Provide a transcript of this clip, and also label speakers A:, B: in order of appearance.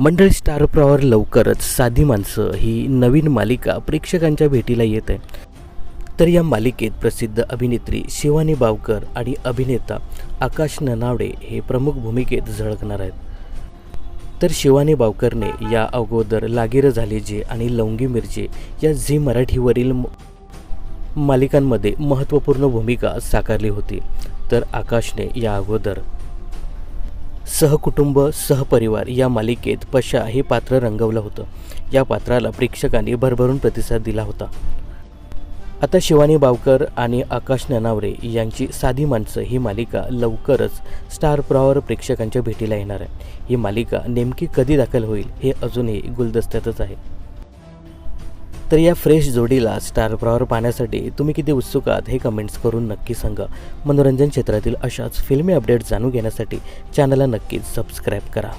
A: मंडळी स्टार प्रॉवर लवकरच साधी माणसं ही नवीन मालिका प्रेक्षकांच्या भेटीला येत आहे. तर या मालिकेत प्रसिद्ध अभिनेत्री शिवानी बावकर आणि अभिनेता आकाश ननावडे हे प्रमुख भूमिकेत झळकणार आहेत. तर शिवानी बावकरने या अगोदर लागीर झाले जे आणि लवंगी मिरजे या झी मराठीवरील मालिकांमध्ये महत्त्वपूर्ण भूमिका साकारली होती. तर आकाशने या अगोदर सहकुटुंब सहपरिवार या मालिकेत पशा हे पात्र रंगवलं होतं. या पात्राला प्रेक्षकांनी भरभरून प्रतिसाद दिला होता. आता शिवानी बावकर आणि आकाश ननावरे यांची साधी माणसं ही मालिका लवकरच स्टार प्रॉवर प्रेक्षकांच्या भेटीला येणार आहे. ही मालिका नेमकी कधी दाखल होईल हे अजूनही गुलदस्त्यातच आहे. तर या फ्रेश जोडीला स्टार प्रॉवर पाहण्यासाठी तुम्ही किती उत्सुक आहात हे कमेंट्स करून नक्की सांगा. मनोरंजन क्षेत्रातील अशाच फिल्मी अपडेट जाणून घेण्यासाठी चॅनलला नक्कीच सबस्क्राईब करा.